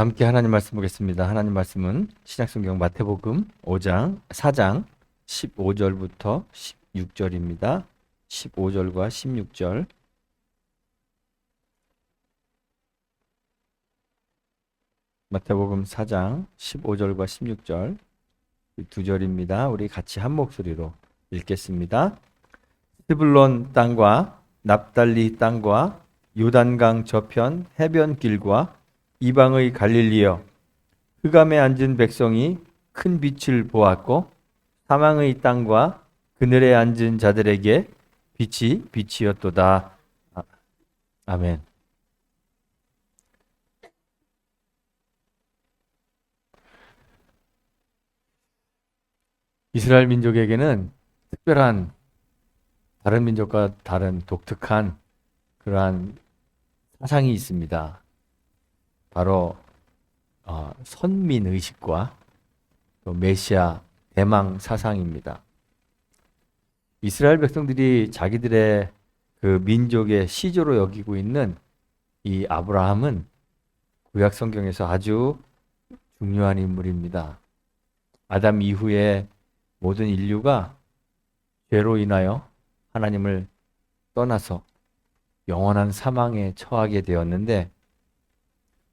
함께 하나님 말씀 보겠습니다. 하나님 말씀은 신약성경 마태복음 5장 4장 15절부터 16절입니다. 15절과 16절 마태복음 4장 15절과 16절 이두 절입니다. 우리 같이 한 목소리로 읽겠습니다. 스불론 땅과 납달리 땅과 요단강 저편 해변길과 이방의 갈릴리여 흑암에 앉은 백성이 큰 빛을 보았고 사망의 땅과 그늘에 앉은 자들에게 빛이 빛이었도다. 아, 아멘. 이스라엘 민족에게는 특별한 다른 민족과 다른 독특한 그러한 사상이 있습니다. 바로 어, 선민 의식과 또 메시아 대망 사상입니다. 이스라엘 백성들이 자기들의 그 민족의 시조로 여기고 있는 이 아브라함은 구약 성경에서 아주 중요한 인물입니다. 아담 이후에 모든 인류가 죄로 인하여 하나님을 떠나서 영원한 사망에 처하게 되었는데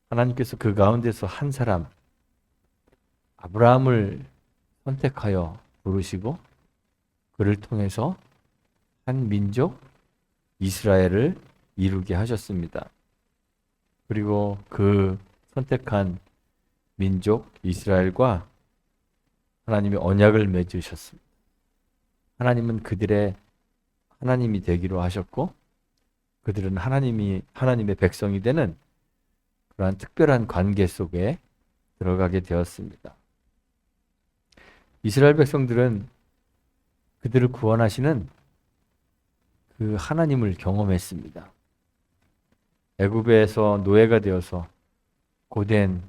하나님께서 그 가운데서 한 사람 아브라함을 선택하여 부르시고 그를 통해서 한 민족 이스라엘을 이루게 하셨습니다. 그리고 그 선택한 민족 이스라엘과 하나님이 언약을 맺으셨습니다. 하나님은 그들의 하나님이 되기로 하셨고 그들은 하나님이 하나님의 백성이 되는 그러한 특별한 관계 속에 들어가게 되었습니다. 이스라엘 백성들은 그들을 구원하시는 그 하나님을 경험했습니다. 애굽에서 노예가 되어서 고된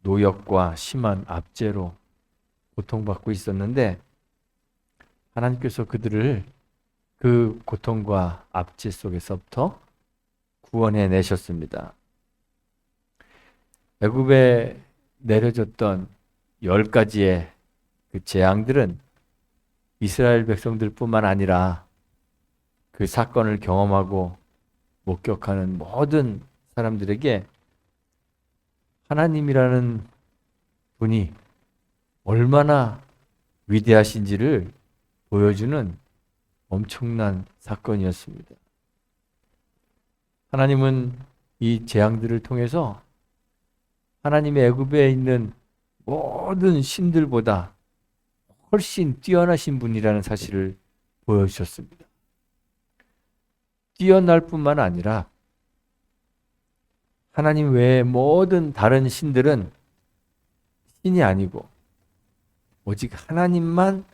노역과 심한 압제로 고통받고 있었는데 하나님께서 그들을 그 고통과 압제 속에서부터 구원해 내셨습니다. 애굽에 내려졌던 열 가지의 그 재앙들은 이스라엘 백성들뿐만 아니라 그 사건을 경험하고 목격하는 모든 사람들에게 하나님이라는 분이 얼마나 위대하신지를 보여주는 엄청난 사건이었습니다. 하나님은 이 재앙들을 통해서 하나님의 애굽에 있는 모든 신들보다 훨씬 뛰어나신 분이라는 사실을 보여주셨습니다. 뛰어날 뿐만 아니라 하나님 외의 모든 다른 신들은 신이 아니고 오직 하나님만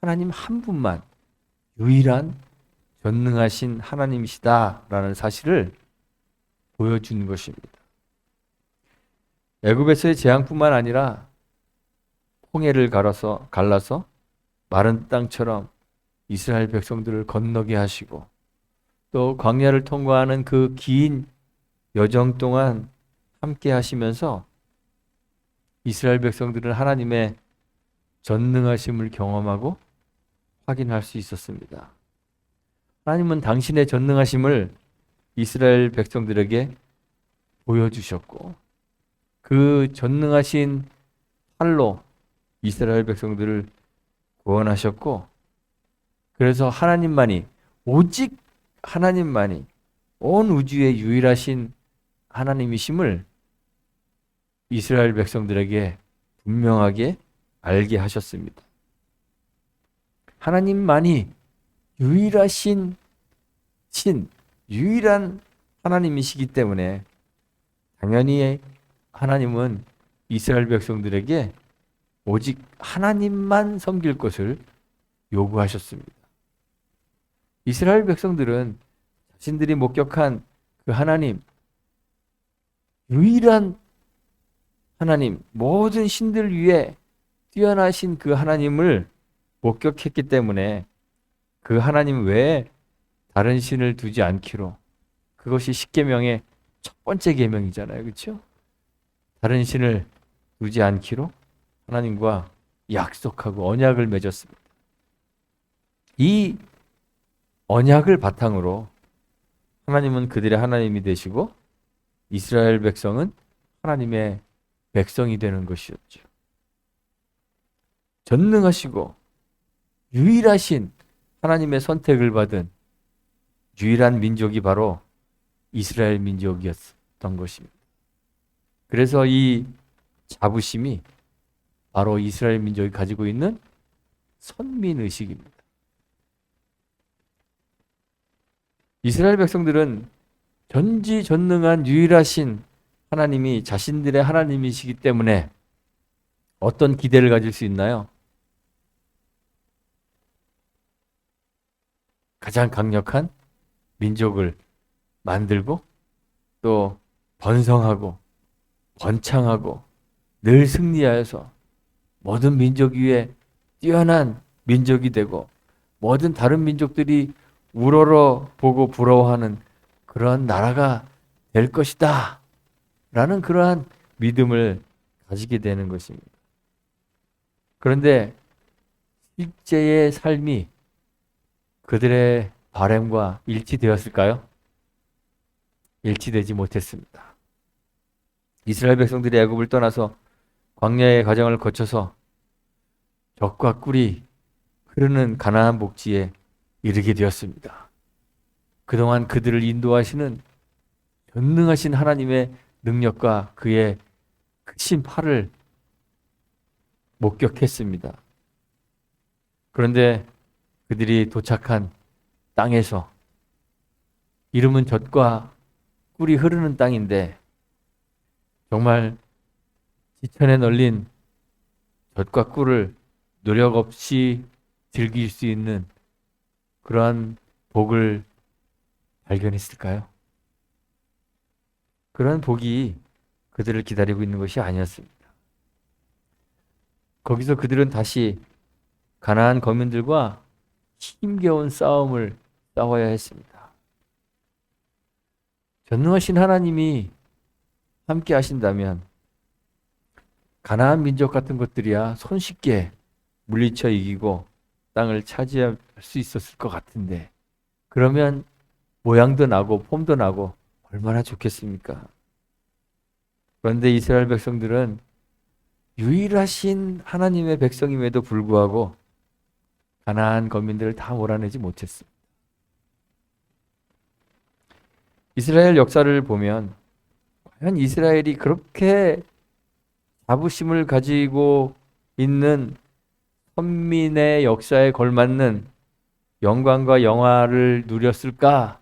하나님 한 분만 유일한 전능하신 하나님이시다라는 사실을 보여주는 것입니다. 애굽에서의 재앙뿐만 아니라 홍해를 갈아서 갈라서 마른 땅처럼 이스라엘 백성들을 건너게 하시고 또 광야를 통과하는 그 긴 여정 동안 함께 하시면서 이스라엘 백성들은 하나님의 전능하심을 경험하고 확인할 수 있었습니다. 하나님은 당신의 전능하심을 이스라엘 백성들에게 보여주셨고 그 전능하신 팔로 이스라엘 백성들을 구원하셨고 그래서 하나님만이 오직 하나님만이 온 우주의 유일하신 하나님이심을 이스라엘 백성들에게 분명하게 알게 하셨습니다. 하나님만이 유일하신 신, 유일한 하나님이시기 때문에 당연히 하나님은 이스라엘 백성들에게 오직 하나님만 섬길 것을 요구하셨습니다. 이스라엘 백성들은 자신들이 목격한 그 하나님, 유일한 하나님, 모든 신들 위에 뛰어나신 그 하나님을 목격했기 때문에 그 하나님 외에 다른 신을 두지 않기로 그것이 십계명의 첫 번째 계명이잖아요. 그렇죠? 다른 신을 두지 않기로 하나님과 약속하고 언약을 맺었습니다. 이 언약을 바탕으로 하나님은 그들의 하나님이 되시고 이스라엘 백성은 하나님의 백성이 되는 것이었죠. 전능하시고 유일하신 하나님의 선택을 받은 유일한 민족이 바로 이스라엘 민족이었던 것입니다. 그래서 이 자부심이 바로 이스라엘 민족이 가지고 있는 선민 의식입니다. 이스라엘 백성들은 전지전능한 유일하신 하나님이 자신들의 하나님이시기 때문에 어떤 기대를 가질 수 있나요? 가장 강력한 민족을 만들고 또 번성하고 번창하고 늘 승리하여서 모든 민족 위에 뛰어난 민족이 되고 모든 다른 민족들이 우러러 보고 부러워하는 그런 나라가 될 것이다. 라는 그러한 믿음을 가지게 되는 것입니다. 그런데 실제의 삶이 그들의 바램과 일치되었을까요? 일치되지 못했습니다. 이스라엘 백성들이 애굽을 떠나서 광야의 과정을 거쳐서 적과 꿀이 흐르는 가나안 복지에 이르게 되었습니다. 그동안 그들을 인도하시는 전능하신 하나님의 능력과 그의 크신 팔을 목격했습니다. 그런데 그들이 도착한 땅에서 이름은 젖과 꿀이 흐르는 땅인데 정말 지천에 널린 젖과 꿀을 노력 없이 즐길 수 있는 그러한 복을 발견했을까요? 그런 복이 그들을 기다리고 있는 것이 아니었습니다. 거기서 그들은 다시 가나안 거민들과 힘겨운 싸움을 싸워야 했습니다. 전능하신 하나님이 함께 하신다면 가나안 민족 같은 것들이야 손쉽게 물리쳐 이기고 땅을 차지할 수 있었을 것 같은데 그러면 모양도 나고 폼도 나고 얼마나 좋겠습니까? 그런데 이스라엘 백성들은 유일하신 하나님의 백성임에도 불구하고 가나안 거민들을 다 몰아내지 못했습니다. 이스라엘 역사를 보면 과연 이스라엘이 그렇게 자부심을 가지고 있는 선민의 역사에 걸맞는 영광과 영화를 누렸을까라는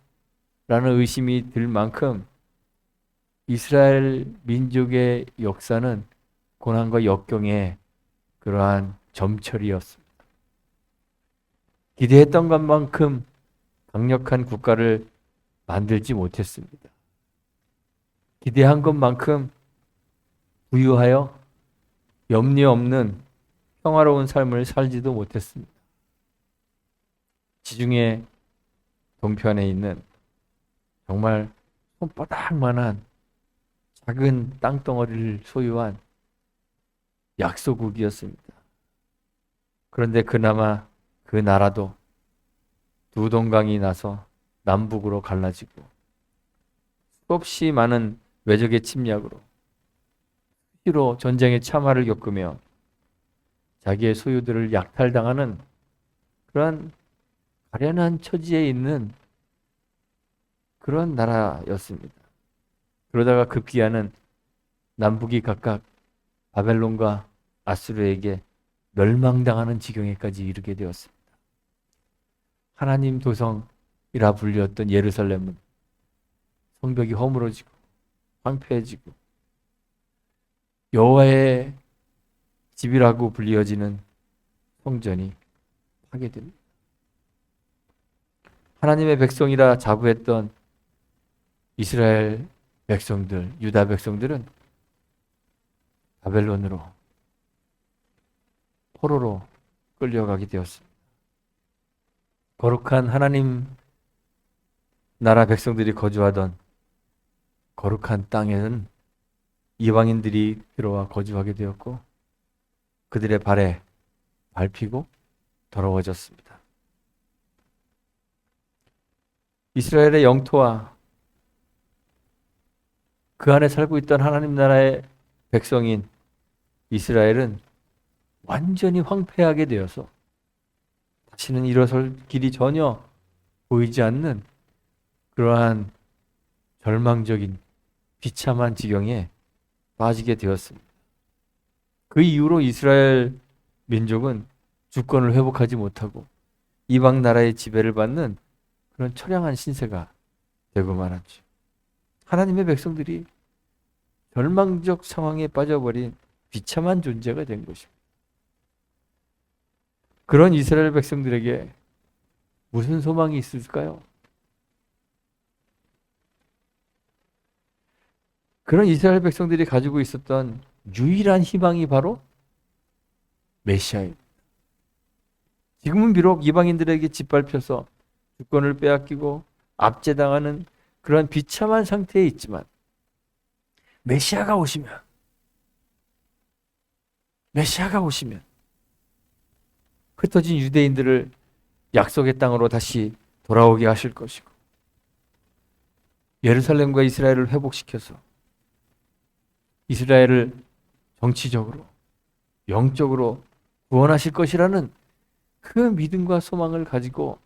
의심이 들 만큼 이스라엘 민족의 역사는 고난과 역경의 그러한 점철이었습니다. 기대했던 것만큼 강력한 국가를 만들지 못했습니다. 기대한 것만큼 부유하여 염려 없는 평화로운 삶을 살지도 못했습니다. 지중해 동편에 있는 정말 손바닥만한 작은 땅덩어리를 소유한 약소국이었습니다. 그런데 그나마 그 나라도 두 동강이 나서 남북으로 갈라지고 수없이 많은 외적의 침략으로 수시로 전쟁의 참화를 겪으며 자기의 소유들을 약탈당하는 그러한 가련한 처지에 있는 그런 나라였습니다. 그러다가 급기야는 남북이 각각 바벨론과 아수르에게 멸망당하는 지경에까지 이르게 되었습니다. 하나님 도성이라 불렸던 예루살렘은 성벽이 허물어지고 황폐해지고 여호와의 집이라고 불리어지는 성전이 파괴됩니다. 하나님의 백성이라 자부했던 이스라엘 백성들, 유다 백성들은 바벨론으로 포로로 끌려가게 되었습니다. 거룩한 하나님 나라 백성들이 거주하던 거룩한 땅에는 이방인들이 들어와 거주하게 되었고 그들의 발에 밟히고 더러워졌습니다. 이스라엘의 영토와 그 안에 살고 있던 하나님 나라의 백성인 이스라엘은 완전히 황폐하게 되어서 다시는 일어설 길이 전혀 보이지 않는 그러한 절망적인 비참한 지경에 빠지게 되었습니다. 그 이후로 이스라엘 민족은 주권을 회복하지 못하고 이방 나라의 지배를 받는 그런 처량한 신세가 되고 말았죠. 하나님의 백성들이 절망적 상황에 빠져버린 비참한 존재가 된 것입니다. 그런 이스라엘 백성들에게 무슨 소망이 있을까요? 그런 이스라엘 백성들이 가지고 있었던 유일한 희망이 바로 메시아입니다. 지금은 비록 이방인들에게 짓밟혀서 주권을 빼앗기고 압제당하는 그런 비참한 상태에 있지만 메시아가 오시면 메시아가 오시면 흩어진 유대인들을 약속의 땅으로 다시 돌아오게 하실 것이고 예루살렘과 이스라엘을 회복시켜서 이스라엘을 정치적으로 영적으로 구원하실 것이라는 그 믿음과 소망을 가지고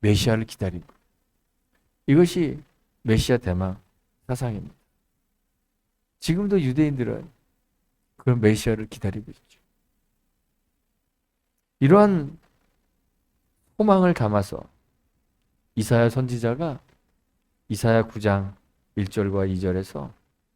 메시아를 기다리고 이것이 메시아 대망 사상입니다. 지금도 유대인들은 그 메시아를 기다리고 있죠. 이러한 소망을 담아서 이사야 선지자가 이사야 9장 1절과 2절에서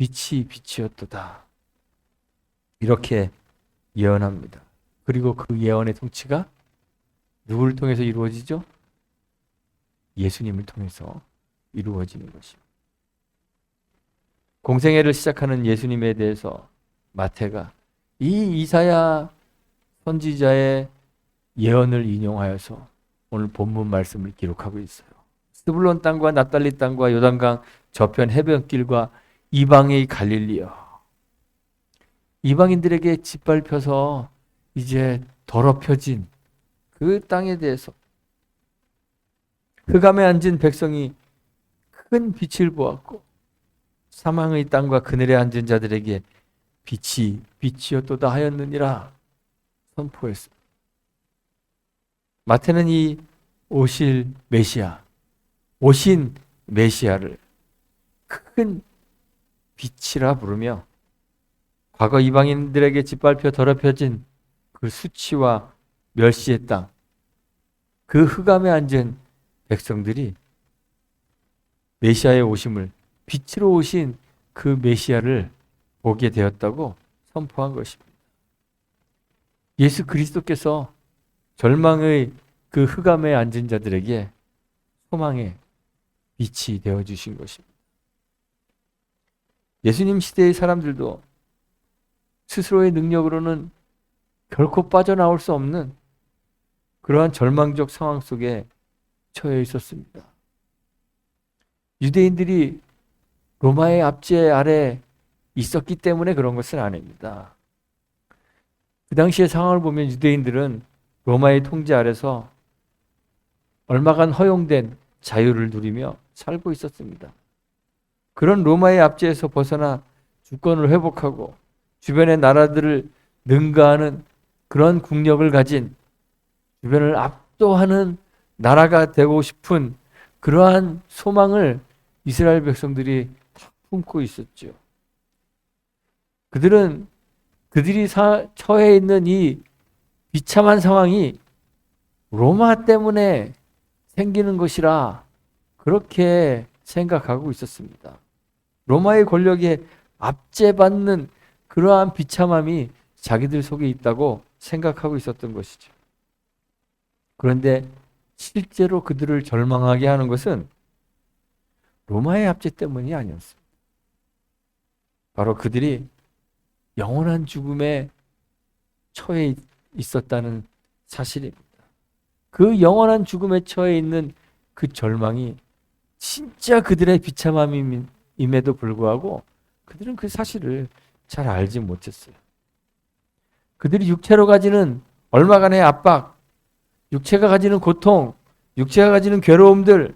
빛이 빛이었도다. 이렇게 예언합니다. 그리고 그 예언의 통치가 누구를 통해서 이루어지죠? 예수님을 통해서 이루어지는 것입니다. 공생애를 시작하는 예수님에 대해서 마태가 이 이사야 선지자의 예언을 인용하여서 오늘 본문 말씀을 기록하고 있어요. 스불론 땅과 납달리 땅과 요단강 저편 해변길과 이방의 갈릴리여. 이방인들에게 짓밟혀서 이제 더럽혀진 그 땅에 대해서 흑암에 앉은 백성이 큰 빛을 보았고 사망의 땅과 그늘에 앉은 자들에게 빛이 빛이었도다 하였느니라 선포했습니다. 마태는 이 오실 메시아, 오신 메시아를 큰 빛이라 부르며 과거 이방인들에게 짓밟혀 더럽혀진 그 수치와 멸시의 땅, 그 흑암에 앉은 백성들이 메시아의 오심을 빛으로 오신 그 메시아를 보게 되었다고 선포한 것입니다. 예수 그리스도께서 절망의 그 흑암에 앉은 자들에게 소망의 빛이 되어 주신 것입니다. 예수님 시대의 사람들도 스스로의 능력으로는 결코 빠져나올 수 없는 그러한 절망적 상황 속에 처해 있었습니다. 유대인들이 로마의 압제 아래 있었기 때문에 그런 것은 아닙니다. 그 당시의 상황을 보면 유대인들은 로마의 통제 아래서 얼마간 허용된 자유를 누리며 살고 있었습니다. 그런 로마의 압제에서 벗어나 주권을 회복하고 주변의 나라들을 능가하는 그런 국력을 가진 주변을 압도하는 나라가 되고 싶은 그러한 소망을 이스라엘 백성들이 다 품고 있었죠. 그들은 그들이 사, 처해 있는 이 비참한 상황이 로마 때문에 생기는 것이라 그렇게 생각하고 있었습니다. 로마의 권력에 압제받는 그러한 비참함이 자기들 속에 있다고 생각하고 있었던 것이죠. 그런데 실제로 그들을 절망하게 하는 것은 로마의 압제 때문이 아니었습니다. 바로 그들이 영원한 죽음에 처해 있었다는 사실입니다. 그 영원한 죽음에 처해 있는 그 절망이 진짜 그들의 비참함 임에도 불구하고 그들은 그 사실을 잘 알지 못했어요. 그들이 육체로 가지는 얼마간의 압박, 육체가 가지는 고통, 육체가 가지는 괴로움들,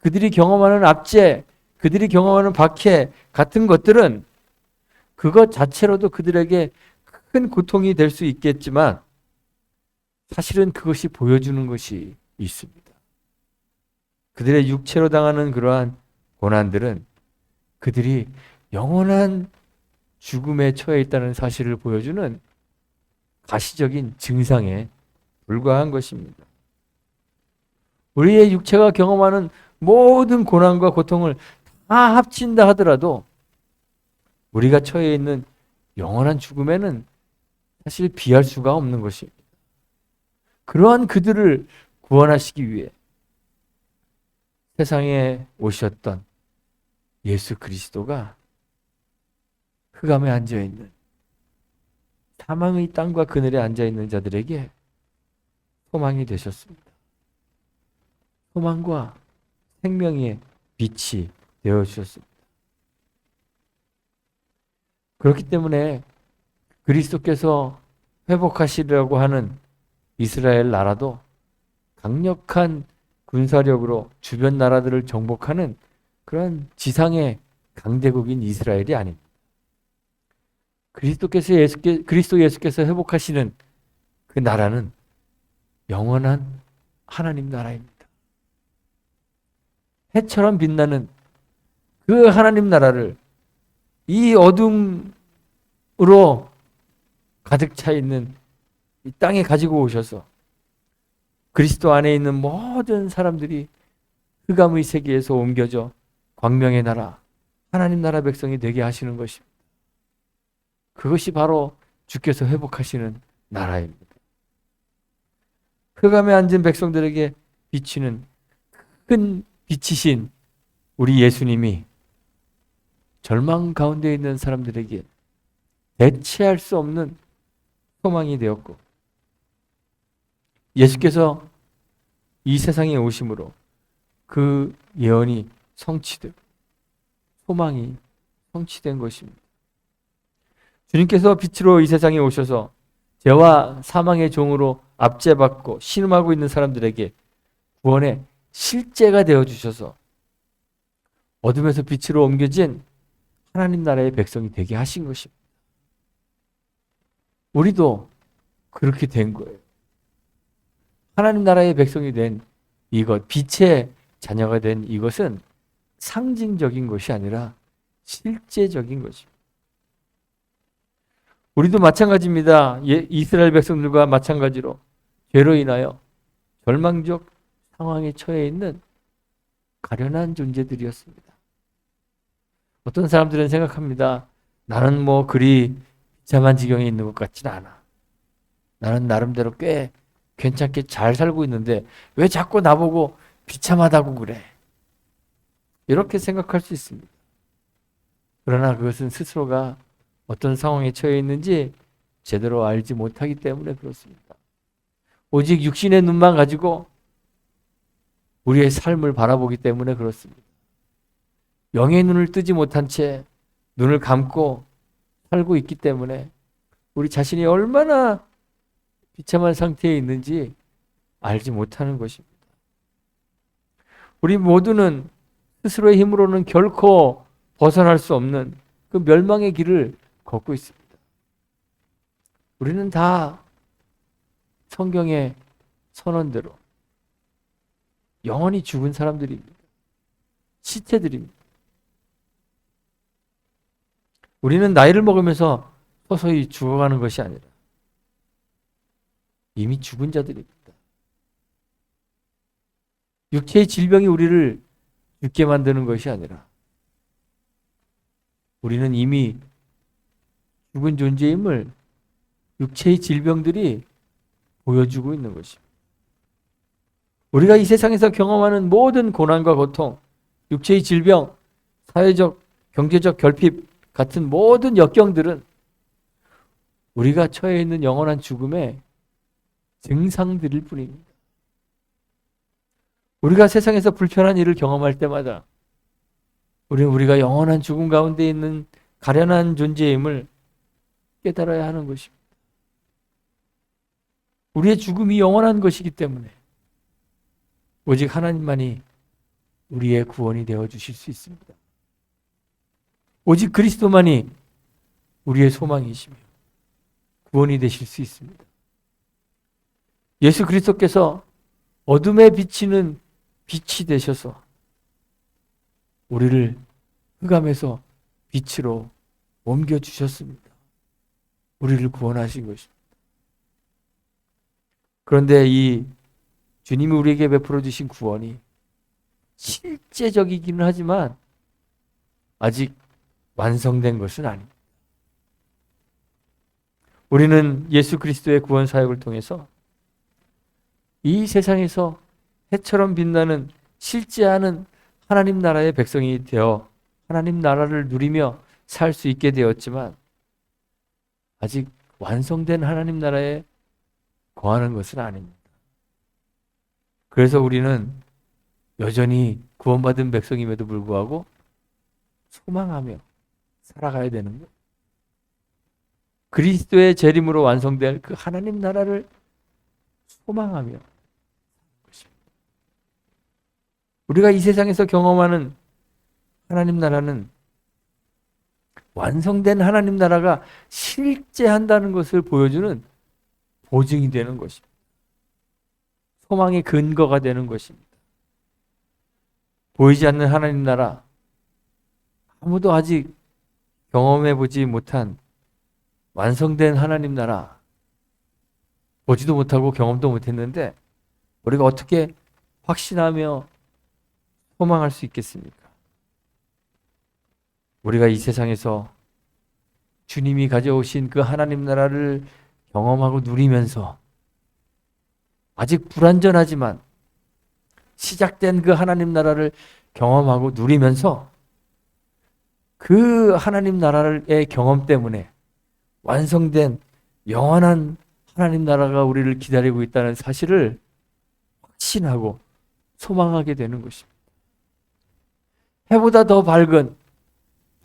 그들이 경험하는 압제, 그들이 경험하는 박해 같은 것들은 그것 자체로도 그들에게 큰 고통이 될 수 있겠지만 사실은 그것이 보여주는 것이 있습니다. 그들의 육체로 당하는 그러한 고난들은 그들이 영원한 죽음에 처해 있다는 사실을 보여주는 가시적인 증상에 불과한 것입니다. 우리의 육체가 경험하는 모든 고난과 고통을 다 합친다 하더라도 우리가 처해 있는 영원한 죽음에는 사실 비할 수가 없는 것입니다. 그러한 그들을 구원하시기 위해 세상에 오셨던 예수 그리스도가 흑암에 앉아 있는 사망의 땅과 그늘에 앉아 있는 자들에게 소망이 되셨습니다. 소망과 생명의 빛이 되어 주셨습니다. 그렇기 때문에 그리스도께서 회복하시려고 하는 이스라엘 나라도 강력한 군사력으로 주변 나라들을 정복하는 그런 지상의 강대국인 이스라엘이 아닙니다. 그리스도께서 예수께, 그리스도 예수께서 회복하시는 그 나라는 영원한 하나님 나라입니다. 해처럼 빛나는 그 하나님 나라를 이 어둠으로 가득 차 있는 이 땅에 가지고 오셔서 그리스도 안에 있는 모든 사람들이 흑암의 세계에서 옮겨져 광명의 나라, 하나님 나라 백성이 되게 하시는 것입니다. 그것이 바로 주께서 회복하시는 나라입니다. 흑암에 앉은 백성들에게 비치는 큰 빛이신 우리 예수님이 절망 가운데 있는 사람들에게 대체할 수 없는 소망이 되었고 예수께서 이 세상에 오심으로 그 예언이 성취되고 소망이 성취된 것입니다. 주님께서 빛으로 이 세상에 오셔서 죄와 사망의 종으로 압제받고 신음하고 있는 사람들에게 구원의 실제가 되어 주셔서 어둠에서 빛으로 옮겨진 하나님 나라의 백성이 되게 하신 것입니다. 우리도 그렇게 된 거예요. 하나님 나라의 백성이 된 이것, 빛의 자녀가 된 이것은 상징적인 것이 아니라 실제적인 것입니다. 우리도 마찬가지입니다. 예, 이스라엘 백성들과 마찬가지로 죄로 인하여 절망적 상황에 처해 있는 가련한 존재들이었습니다. 어떤 사람들은 생각합니다. 나는 뭐 그리 비참한 지경에 있는 것 같지는 않아. 나는 나름대로 꽤 괜찮게 잘 살고 있는데 왜 자꾸 나보고 비참하다고 그래? 이렇게 생각할 수 있습니다. 그러나 그것은 스스로가 어떤 상황에 처해 있는지 제대로 알지 못하기 때문에 그렇습니다. 오직 육신의 눈만 가지고 우리의 삶을 바라보기 때문에 그렇습니다. 영의 눈을 뜨지 못한 채 눈을 감고 살고 있기 때문에 우리 자신이 얼마나 비참한 상태에 있는지 알지 못하는 것입니다. 우리 모두는 스스로의 힘으로는 결코 벗어날 수 없는 그 멸망의 길을 걷고 있습니다. 우리는 다 성경의 선언대로 영원히 죽은 사람들입니다. 시체들입니다. 우리는 나이를 먹으면서 서서히 죽어가는 것이 아니라 이미 죽은 자들입니다. 육체의 질병이 우리를 죽게 만드는 것이 아니라 우리는 이미 죽은 존재임을 육체의 질병들이 보여주고 있는 것입니다. 우리가 이 세상에서 경험하는 모든 고난과 고통, 육체의 질병, 사회적, 경제적 결핍 같은 모든 역경들은 우리가 처해 있는 영원한 죽음의 증상들일 뿐입니다. 우리가 세상에서 불편한 일을 경험할 때마다 우리는 우리가 영원한 죽음 가운데 있는 가련한 존재임을 깨달아야 하는 것입니다. 우리의 죽음이 영원한 것이기 때문에 오직 하나님만이 우리의 구원이 되어 주실 수 있습니다. 오직 그리스도만이 우리의 소망이시며 구원이 되실 수 있습니다. 예수 그리스도께서 어둠에 비치는 빛이 되셔서 우리를 흑암에서 빛으로 옮겨 주셨습니다. 우리를 구원하신 것입니다. 그런데 이 주님이 우리에게 베풀어 주신 구원이 실제적이기는 하지만 아직 완성된 것은 아닙니다. 우리는 예수 그리스도의 구원 사역을 통해서 이 세상에서 해처럼 빛나는 실제 하는 하나님 나라의 백성이 되어 하나님 나라를 누리며 살 수 있게 되었지만 아직 완성된 하나님 나라에 거하는 것은 아닙니다. 그래서 우리는 여전히 구원받은 백성임에도 불구하고 소망하며 살아가야 되는 것. 그리스도의 재림으로 완성될 그 하나님 나라를 소망하며 우리가 이 세상에서 경험하는 하나님 나라는 완성된 하나님 나라가 실제 한다는 것을 보여주는 보증이 되는 것입니다. 소망의 근거가 되는 것입니다. 보이지 않는 하나님 나라, 아무도 아직 경험해 보지 못한 완성된 하나님 나라, 보지도 못하고 경험도 못했는데, 우리가 어떻게 확신하며 소망할 수 있겠습니까? 우리가 이 세상에서 주님이 가져오신 그 하나님 나라를 경험하고 누리면서 아직 불완전하지만 시작된 그 하나님 나라를 경험하고 누리면서 그 하나님 나라의 경험 때문에 완성된 영원한 하나님 나라가 우리를 기다리고 있다는 사실을 확신하고 소망하게 되는 것입니다. 해보다 더 밝은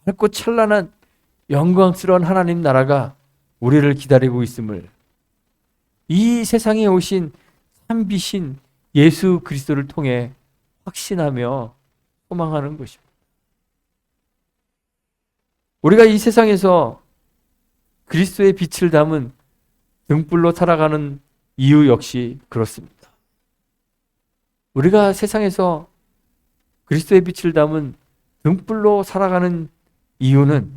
밝고 찬란한 영광스러운 하나님 나라가 우리를 기다리고 있음을 이 세상에 오신 참비신 예수 그리스도를 통해 확신하며 소망하는 것입니다. 우리가 이 세상에서 그리스도의 빛을 담은 등불로 살아가는 이유 역시 그렇습니다. 우리가 세상에서 그리스도의 빛을 담은 등불로 살아가는 이유는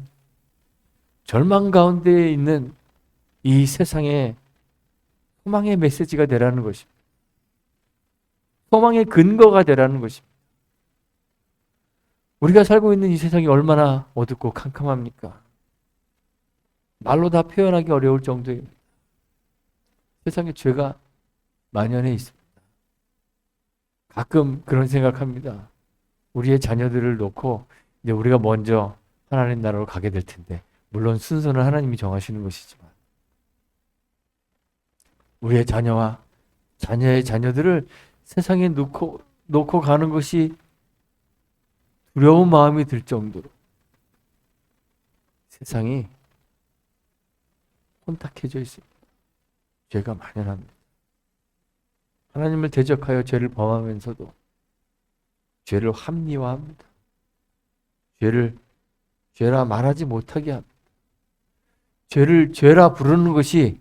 절망 가운데 있는 이 세상에 소망의 메시지가 되라는 것입니다. 소망의 근거가 되라는 것입니다. 우리가 살고 있는 이 세상이 얼마나 어둡고 캄캄합니까? 말로 다 표현하기 어려울 정도입니다. 세상에 죄가 만연해 있습니다. 가끔 그런 생각합니다. 우리의 자녀들을 놓고 이제 우리가 먼저 하나님 나라로 가게 될 텐데 물론 순서는 하나님이 정하시는 것이지만 우리의 자녀와 자녀의 자녀들을 세상에 놓고 놓고 가는 것이 두려운 마음이 들 정도로 세상이 혼탁해져 있습니다. 죄가 만연합니다. 하나님을 대적하여 죄를 범하면서도 죄를 합리화합니다. 죄를 죄라 말하지 못하게 합니다. 죄를 죄라 부르는 것이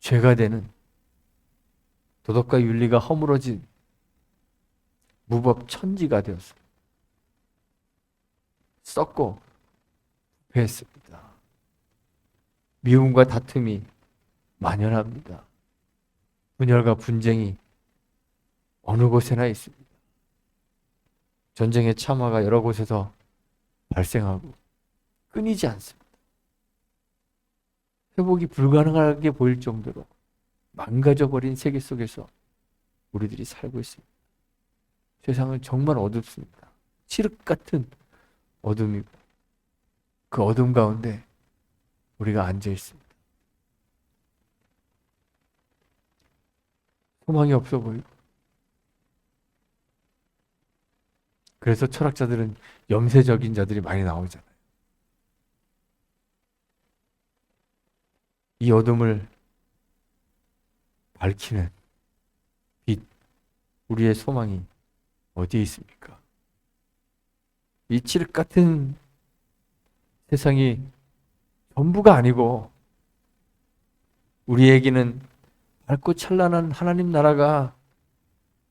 죄가 되는 도덕과 윤리가 허물어진 무법 천지가 되었습니다. 썩고 부패했습니다. 미움과 다툼이 만연합니다. 분열과 분쟁이 어느 곳에나 있습니다. 전쟁의 참화가 여러 곳에서 발생하고 끊이지 않습니다. 회복이 불가능하게 보일 정도로 망가져버린 세계 속에서 우리들이 살고 있습니다. 세상은 정말 어둡습니다. 칠흑 같은 어둠이고 그 어둠 가운데 우리가 앉아 있습니다. 소망이 없어 보이고 그래서 철학자들은 염세적인 자들이 많이 나오잖아요. 이 어둠을 밝히는 빛, 우리의 소망이 어디에 있습니까? 이 칠흑 같은 세상이 전부가 아니고 우리에게는 밝고 찬란한 하나님 나라가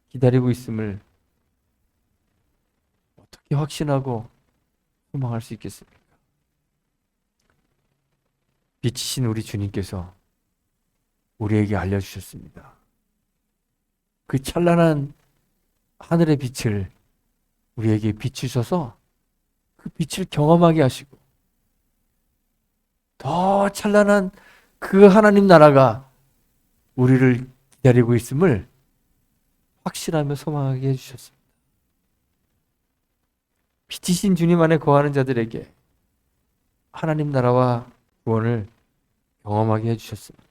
기다리고 있음을 확신하고 소망할 수 있겠습니까? 빛이신 우리 주님께서 우리에게 알려주셨습니다. 그 찬란한 하늘의 빛을 우리에게 비추셔서 그 빛을 경험하게 하시고 더 찬란한 그 하나님 나라가 우리를 기다리고 있음을 확신하며 소망하게 해주셨습니다. 빛이신 주님 안에 거하는 자들에게 하나님 나라와 구원을 경험하게 해주셨습니다.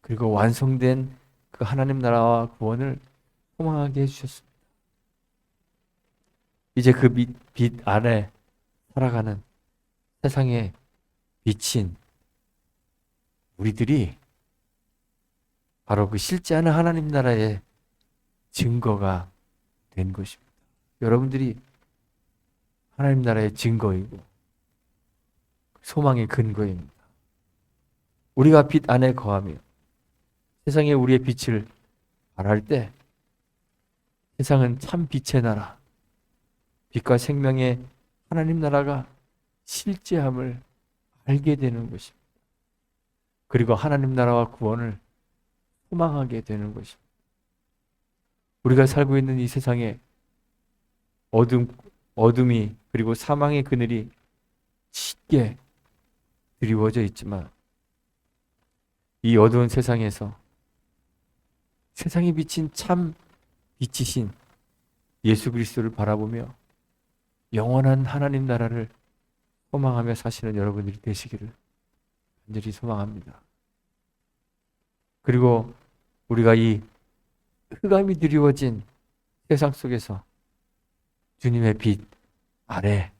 그리고 완성된 그 하나님 나라와 구원을 소망하게 해주셨습니다. 이제 그빛 안에 살아가는 세상의 빛인 우리들이 바로 그 실제하는 하나님 나라의 증거가 된 것입니다. 여러분들이 하나님 나라의 증거이고 소망의 근거입니다. 우리가 빛 안에 거하며 세상에 우리의 빛을 발할 때 세상은 참 빛의 나라, 빛과 생명의 하나님 나라가 실제함을 알게 되는 것입니다. 그리고 하나님 나라와 구원을 소망하게 되는 것입니다. 우리가 살고 있는 이 세상에 어둠, 어둠이 그리고 사망의 그늘이 쉽게 드리워져 있지만 이 어두운 세상에서 세상에 비친 참 빛이신 예수 그리스도를 바라보며 영원한 하나님 나라를 소망하며 사시는 여러분들이 되시기를 간절히 소망합니다. 그리고 우리가 이 흑암이 드리워진 세상 속에서 주님의 빛 아래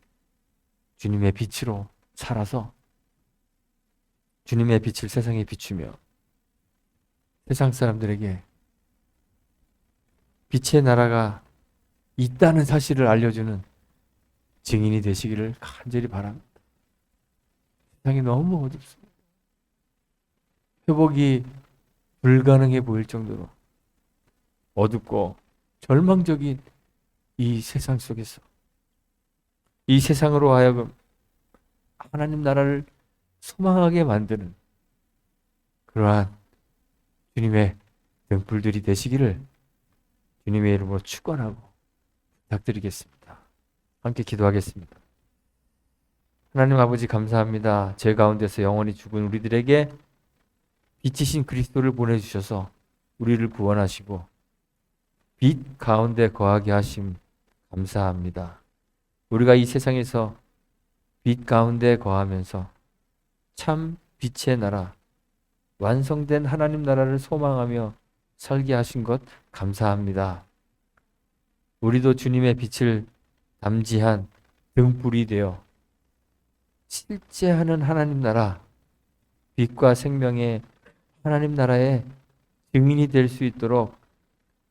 주님의 빛으로 살아서 주님의 빛을 세상에 비추며 세상 사람들에게 빛의 나라가 있다는 사실을 알려주는 증인이 되시기를 간절히 바랍니다. 세상이 너무 어둡습니다. 회복이 불가능해 보일 정도로 어둡고 절망적인 이 세상 속에서 이 세상으로 하여금 하나님 나라를 소망하게 만드는 그러한 주님의 등불들이 되시기를 주님의 이름으로 축원하고 부탁드리겠습니다. 함께 기도하겠습니다. 하나님 아버지 감사합니다. 제 가운데서 영원히 죽은 우리들에게 빛이신 그리스도를 보내주셔서 우리를 구원하시고 빛 가운데 거하게 하심 감사합니다. 우리가 이 세상에서 빛 가운데 거하면서 참 빛의 나라, 완성된 하나님 나라를 소망하며 살게 하신 것 감사합니다. 우리도 주님의 빛을 담지한 등불이 되어 실제 하는 하나님 나라, 빛과 생명의 하나님 나라의 증인이 될 수 있도록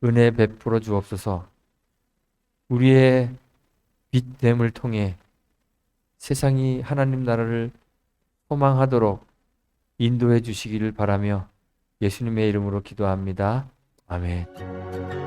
은혜 베풀어 주옵소서. 우리의 빛됨을 통해 세상이 하나님 나라를 소망하도록 인도해 주시기를 바라며 예수님의 이름으로 기도합니다. 아멘.